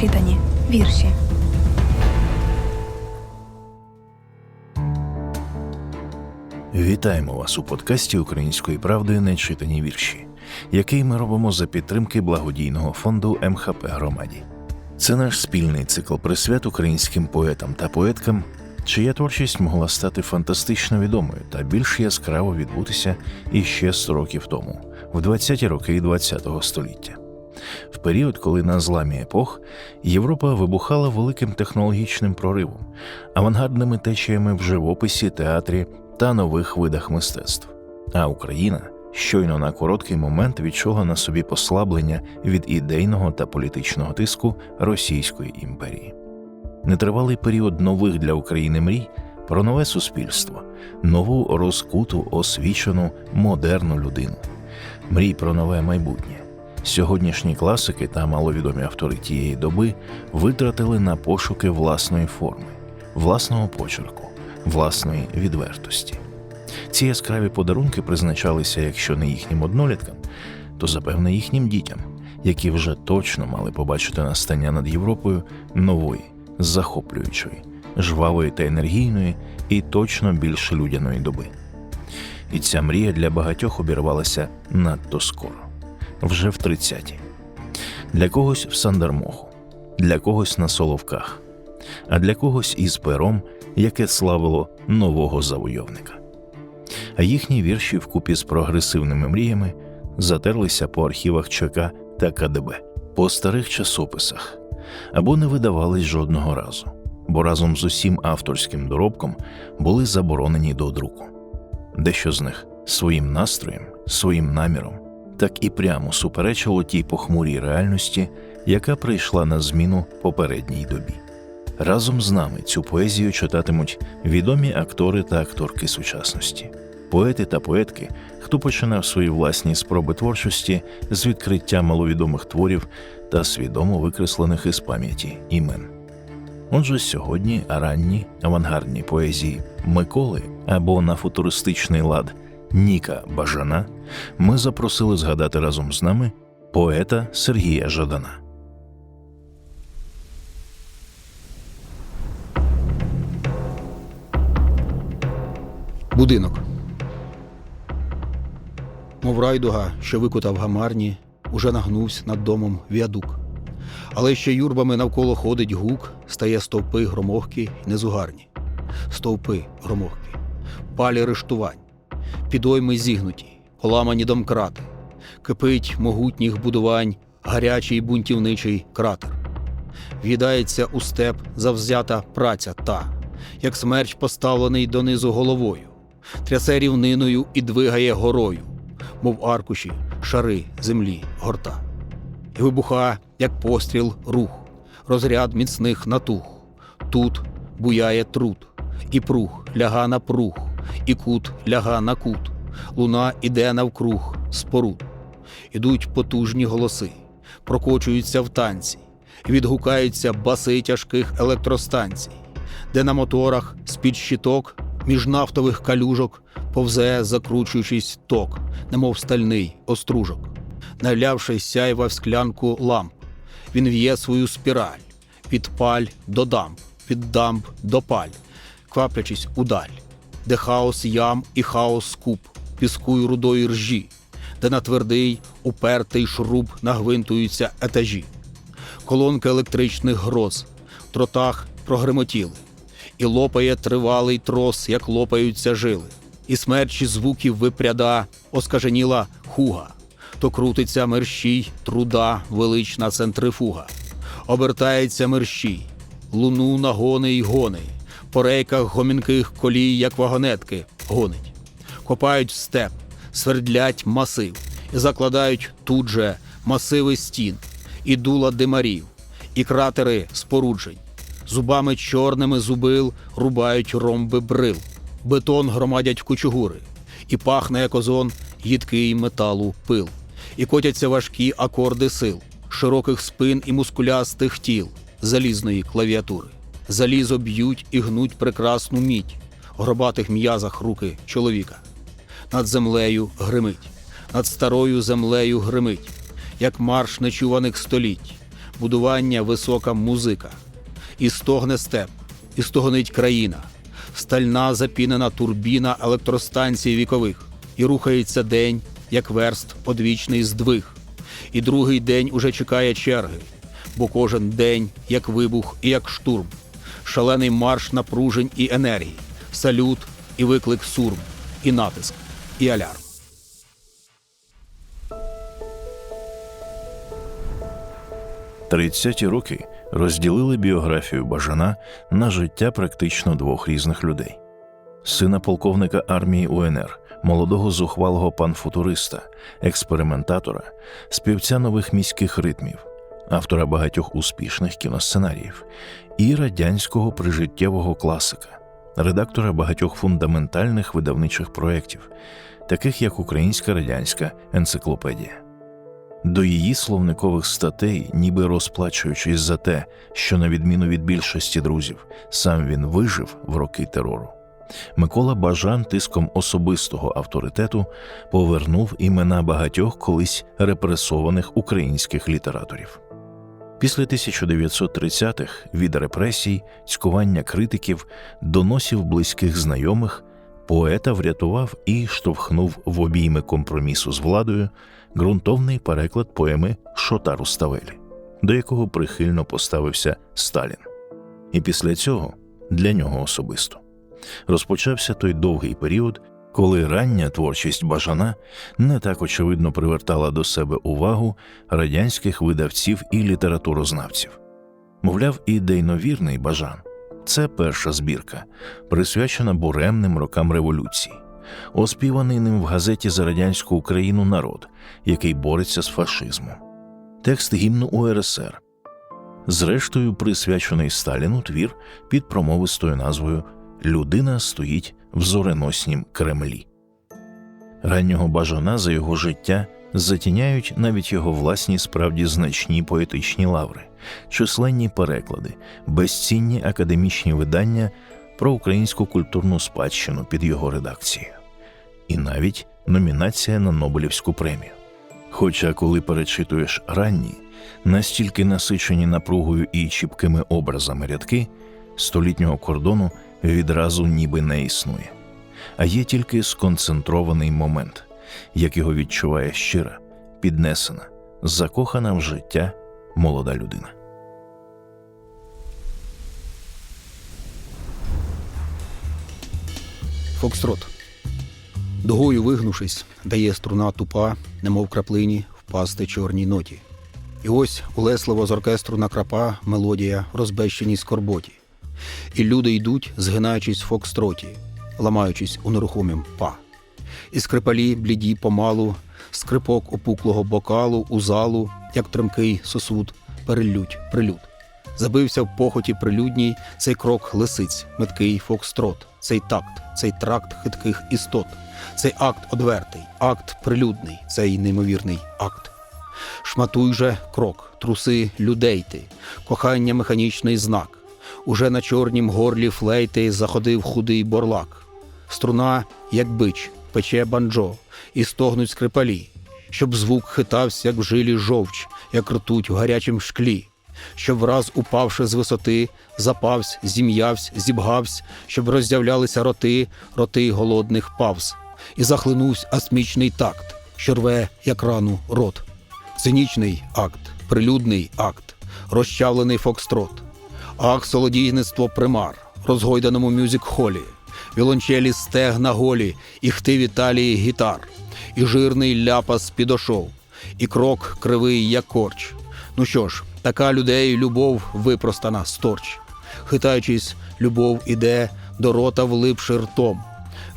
Нечитані вірші. Вітаємо вас у подкасті Української правди Нечитані вірші, який ми робимо за підтримки благодійного фонду МХП Громаді. Це наш спільний цикл присвят українським поетам та поеткам, чия творчість могла стати фантастично відомою та більш яскраво відбутися іще 100 років тому, в 20-ті роки ХХ століття. В період, коли на зламі епох Європа вибухала великим технологічним проривом, авангардними течіями в живописі, театрі та нових видах мистецтв. А Україна щойно на короткий момент відчула на собі послаблення від ідейного та політичного тиску Російської імперії. Нетривалий період нових для України мрій про нове суспільство, нову розкуту, освічену, модерну людину, мрій про нове майбутнє. Сьогоднішні класики та маловідомі автори тієї доби витратили на пошуки власної форми, власного почерку, власної відвертості. Ці яскраві подарунки призначалися, якщо не їхнім одноліткам, то запевне їхнім дітям, які вже точно мали побачити настання над Європою нової, захоплюючої, жвавої та енергійної і точно більш людяної доби. І ця мрія для багатьох обірвалася надто скоро, вже в 30-ті. Для когось в Сандармоху, для когось на Соловках, а для когось із пером, яке славило нового завойовника. А їхні вірші вкупі з прогресивними мріями затерлися по архівах ЧК та КДБ, по старих часописах або не видавались жодного разу, бо разом з усім авторським доробком були заборонені до друку. Дещо з них своїм настроєм, своїм наміром, так і прямо суперечило тій похмурій реальності, яка прийшла на зміну попередній добі. Разом з нами цю поезію читатимуть відомі актори та акторки сучасності, поети та поетки, хто починав свої власні спроби творчості з відкриття маловідомих творів та свідомо викреслених із пам'яті імен. Отже, сьогодні ранні авангардні поезії Миколи або на футуристичний лад Ніка Бажана ми запросили згадати разом з нами поета Сергія Жадана. Будинок. Мов райдуга, що викутав гамарні, уже нагнувся над домом віадук. Але ще юрбами навколо ходить гук, стає стовпи громохкі й незугарні. Стовпи громохкі, палі рештувань, підойми зігнуті, поламані домкрати, кипить могутніх будувань, гарячий бунтівничий кратер. В'їдається у степ завзята праця та, як смерч поставлений донизу головою, трясе рівниною і двигає горою, мов аркуші, шари землі горта. І вибуха, як постріл, рух, розряд міцних натуг. Тут буяє труд, і прух ляга на прух, і кут ляга на кут. Луна іде навкруг споруд. Ідуть потужні голоси, прокочуються в танці, відгукаються баси тяжких електростанцій, де на моторах з-під щиток між нафтових калюжок повзе, закручуючись ток, немов стальний остружок. Навлявши сяйва в склянку ламп, він в'є свою спіраль від паль до дамб, від дамб до паль, кваплячись удаль, де хаос ям і хаос скуп, піску й рудої ржі, де на твердий, упертий шруб нагвинтуються етажі. Колонки електричних гроз в тротах прогремотіли, і лопає тривалий трос, як лопаються жили, і смерчі звуків випряда оскаженіла хуга, то крутиться мерщій труда велична центрифуга, обертається мерщій, луну нагони й гони, по рейках гомінких колій, як вагонетки, гонить, копають в степ, свердлять масив і закладають тут же масиви стін, і дула димарів, і кратери споруджень. Зубами чорними зубил рубають ромби брил, бетон громадять кучугури, і пахне як озон їдкий металу пил, і котяться важкі акорди сил, широких спин і мускулястих тіл, залізної клавіатури. Залізо б'ють і гнуть прекрасну мідь, в гробатих м'язах руки чоловіка. Над землею гримить, над старою землею гримить, як марш нечуваних століть. Будування висока музика. І стогне степ, і стогнить країна, стальна запінена турбіна електростанцій вікових, і рухається день, як верст одвічний здвиг. І другий день уже чекає черги, бо кожен день як вибух і як штурм, шалений марш напружень і енергії, салют і виклик сурм, і натиск, і алярм. Тридцяті роки розділили біографію Бажана на життя практично двох різних людей: сина полковника армії УНР, молодого зухвалого панфутуриста, експериментатора, співця нових міських ритмів, автора багатьох успішних кіносценаріїв і радянського прижиттєвого класика, редактора багатьох фундаментальних видавничих проєктів, таких як Українська радянська енциклопедія. До її словникових статей, ніби розплачуючись за те, що, на відміну від більшості друзів, сам він вижив в роки терору. Микола Бажан тиском особистого авторитету повернув імена багатьох колись репресованих українських літераторів. Після 1930-х від репресій, цькування критиків, доносів близьких знайомих, поета врятував і штовхнув в обійми компромісу з владою ґрунтовний переклад поеми Шота Руставелі, до якого прихильно поставився Сталін. І після цього для нього особисто розпочався той довгий період, коли рання творчість Бажана не так очевидно привертала до себе увагу радянських видавців і літературознавців. Мовляв, ідейновірний Бажан це перша збірка, присвячена буремним рокам революції, оспіваний ним в газеті за радянську Україну народ, який бореться з фашизмом, текст гімну УРСР. Зрештою, присвячений Сталіну твір під промовистою назвою Людина стоїть в зореноснім Кремлі. Раннього бажана за його життя затіняють навіть його власні справді значні поетичні лаври, численні переклади, безцінні академічні видання про українську культурну спадщину під його редакцією, і навіть номінація на Нобелівську премію. Хоча, коли перечитуєш ранні, настільки насичені напругою і чіпкими образами рядки, столітнього кордону відразу ніби не існує, а є тільки сконцентрований момент, як його відчуває щира, піднесена, закохана в життя молода людина. Фокстрот. Дугою вигнувшись, дає струна тупа, немов краплині, впасти чорній ноті. І ось улесливо з оркестру накрапа мелодія розбещеній скорботі. І люди йдуть, згинаючись в фокстроті, ламаючись у нерухомім па. І скрипалі бліді помалу, скрипок опуклого бокалу у залу, як тремкий сосуд, перелють, прилюд. Забився в похоті прилюдній цей крок лисиць, меткий фокстрот, цей такт, цей тракт хитких істот, цей акт одвертий, акт прилюдний, цей неймовірний акт. Шматуй же крок, труси людей ти, кохання механічний знак. Уже на чорнім горлі флейти заходив худий борлак. Струна, як бич, пече банджо, і стогнуть скрипалі, щоб звук хитався, як в жилі жовч, як ртуть в гарячім шклі, щоб враз упавши з висоти, запавсь, зім'явсь, зібгавсь, щоб роздявлялися роти, роти голодних павз, і захлинувсь асмічний такт, що рве, як рану, рот. Цинічний акт, прилюдний акт, розчавлений фокстрот. Ах, солодійництво примар, розгойданому мюзик-холі, віолончелі стегна голі, і хти Віталії гітар, і жирний ляпас підошов, і крок кривий, як корч. Ну що ж, така людей любов випростана сторч. Хитаючись, любов іде до рота влипши ртом.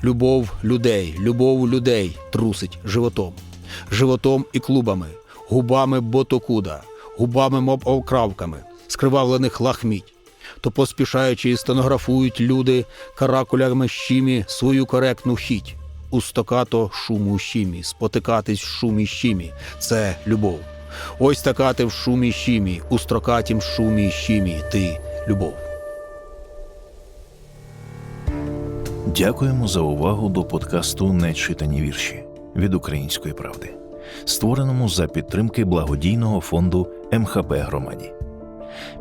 Любов людей, любов людей трусить животом, животом і клубами, губами ботокуда, губами моб окравками, скривавлених лахміть. То поспішаючи і стенографують люди каракулями щимі свою коректну хіть. У стокато шуму щимі, спотикатись в шумі щимі це любов. Ось стакати в шумі щимі, у строкатім шумі щимі ти любов. Дякуємо за увагу до подкасту Нечитані вірші від української правди. створеному за підтримки благодійного фонду МХП Громаді.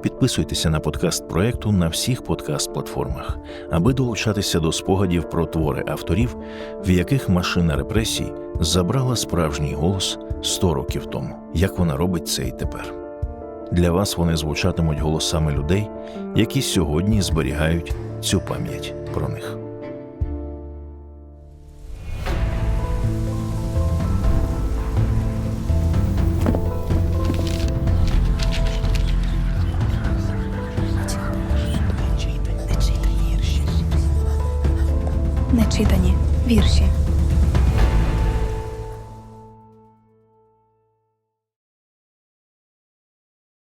Підписуйтеся на подкаст проекту на всіх подкаст-платформах, аби долучатися до спогадів про твори авторів, в яких машина репресій забрала справжній голос 100 років тому, як вона робить це і тепер. Для вас вони звучатимуть голосами людей, які сьогодні зберігають цю пам'ять про них.